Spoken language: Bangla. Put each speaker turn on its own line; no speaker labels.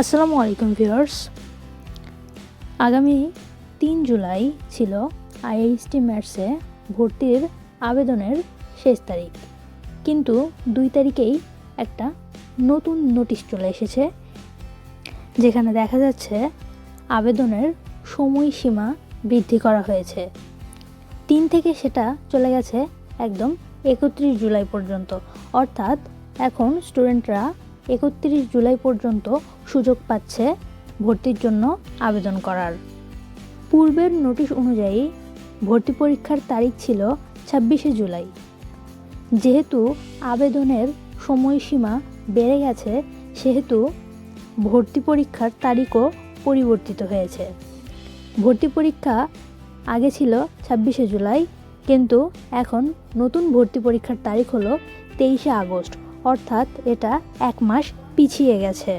আসসালামু আলাইকুম ভিউয়ার্স। আগামী তিন জুলাই ছিল আইএইচটি ম্যাটসে ভর্তির আবেদনের শেষ তারিখ। কিন্তু দুই তারিখেই একটা নতুন নোটিশ চলে এসেছে, যেখানে দেখা যাচ্ছে আবেদনের সময়সীমা বৃদ্ধি করা হয়েছে। তিন থেকে সেটা চলে গেছে একদম একত্রিশ জুলাই পর্যন্ত। অর্থাৎ এখন স্টুডেন্টরা একত্রিশ জুলাই পর্যন্ত সুযোগ পাচ্ছে ভর্তির জন্য আবেদন করার। পূর্বের নোটিশ অনুযায়ী ভর্তি পরীক্ষার তারিখ ছিল ছাব্বিশে জুলাই। যেহেতু আবেদনের সময়সীমা বেড়ে গেছে, সেহেতু ভর্তি পরীক্ষার তারিখও পরিবর্তিত হয়েছে। ভর্তি পরীক্ষা আগে ছিল ছাব্বিশে জুলাই, কিন্তু এখন নতুন ভর্তি পরীক্ষার তারিখ হলো তেইশে আগস্ট, অর্থাৎ এটা এক মাস পিছিয়ে গেছে।